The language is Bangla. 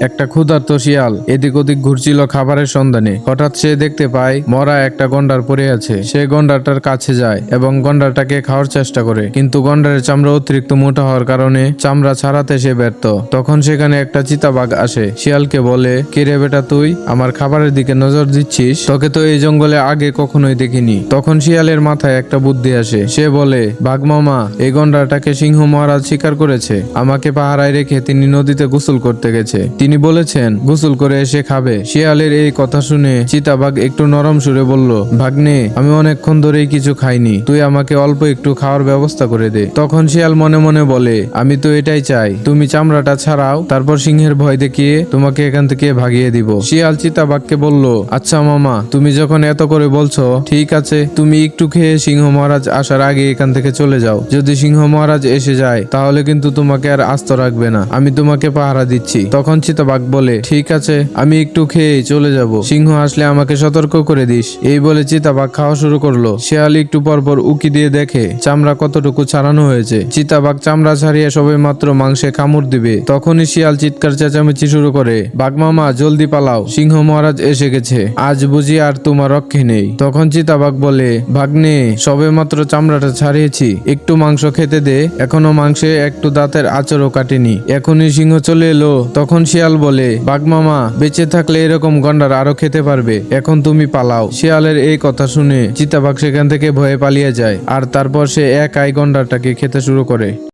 একটা ক্ষুধার্ত শিয়াল এদিক ওদিক ঘুরছিল খাবারের সন্ধানে। হঠাৎ সে দেখতে পায়, মরা একটা গন্ডার পড়ে আছে। সে গন্ডারটার কাছে যায় এবং গন্ডারটাকে খাওয়ার চেষ্টা করে। কিন্তু গন্ডারের চামড়া অতিরিক্ত মোটা হওয়ার কারণে চামড়া ছাড়াতে সে ব্যর্থ। তখন সেখানে একটা চিতাবাঘ আসে। শিয়ালকে বলে, কে রে বেটা তুই? আমার খাবারের দিকে নজর দিচ্ছিস? তোকে তো এই জঙ্গলে আগে কখনোই দেখিনি। তখন শিয়ালের মাথায় একটা বুদ্ধি আসে। সে বলে, বাঘ মামা, এই গন্ডারটাকে সিংহ মহারাজ শিকার করেছে। আমাকে পাহারায় রেখে তিনি নদীতে গোসল করতে গেছে। তিনি বলেছেন, গোসল করে এসে খাবে। শিয়ালের এই কথা শুনে চিতাবাঘ একটু নরম সুরে বলল, ভাগ্নে, আমি অনেকক্ষণ ধরেই কিছু খাইনি। তুই আমাকে অল্প একটু খাওয়ার ব্যবস্থা করে দে। তখন শিয়াল মনে মনে বলে, আমি তো এটাই চাই। তুমি চামড়াটা ছাড়াও, তারপর সিংহের ভয় দেখিয়ে তোমাকে এখান থেকে ভাগিয়ে দিব। শিয়াল চিতাবাঘকে বলল আচ্ছা মামা, তুমি যখন এত করে বলছো, ঠিক আছে, তুমি একটু খেয়ে সিংহ মহারাজ আসার আগে এখান থেকে চলে যাও। যদি সিংহ মহারাজ এসে যায়, তাহলে কিন্তু তোমাকে আর আস্ত রাখবে না। আমি তোমাকে পাহারা দিচ্ছি। তখন চিতাবাঘ বলে, ঠিক আছে, আমি একটু খেয়ে চলে যাব। সিংহ আসলে আমাকে সতর্ক করে দিস। এই বলে চিতাবাঘ খাওয়া শুরু করল। শিয়াল একটু পর পর উকি দিয়ে দেখে, চামড়া কতটুকু ছাড়ানো হয়েছে? চিতাবাঘ চামড়া ছাড়িয়ে সবে মাত্র মাংসে কামড় দিবে। তখনই শিয়াল চিৎকার চেঁচামেচি শুরু করে বাঘমামা জলদি পালাও, সিংহ মহারাজ এসে গেছে। আজ বুঝি আর তোমার রক্ষে নেই। তখন চিতাবাঘ বলে, ভাগ্নে, সবে মাত্র চামড়াটা ছাড়িয়েছি। একটু মাংস খেতে দে, এখনও মাংসে একটু দাঁতের আচরও কাটেনি। এখনই সিংহ চলে এলো। তখন শিয়াল বলে বাঘমামা বেঁচে থাকলে এরকম গন্ডার আরও খেতে পারবে। এখন তুমি পালাও। শিয়ালের এই কথা শুনে চিতাবাঘ সেখান থেকে ভয়ে পালিয়ে যায়, আর তারপর সে এক আই গন্ডারটাকে খেতে শুরু করে।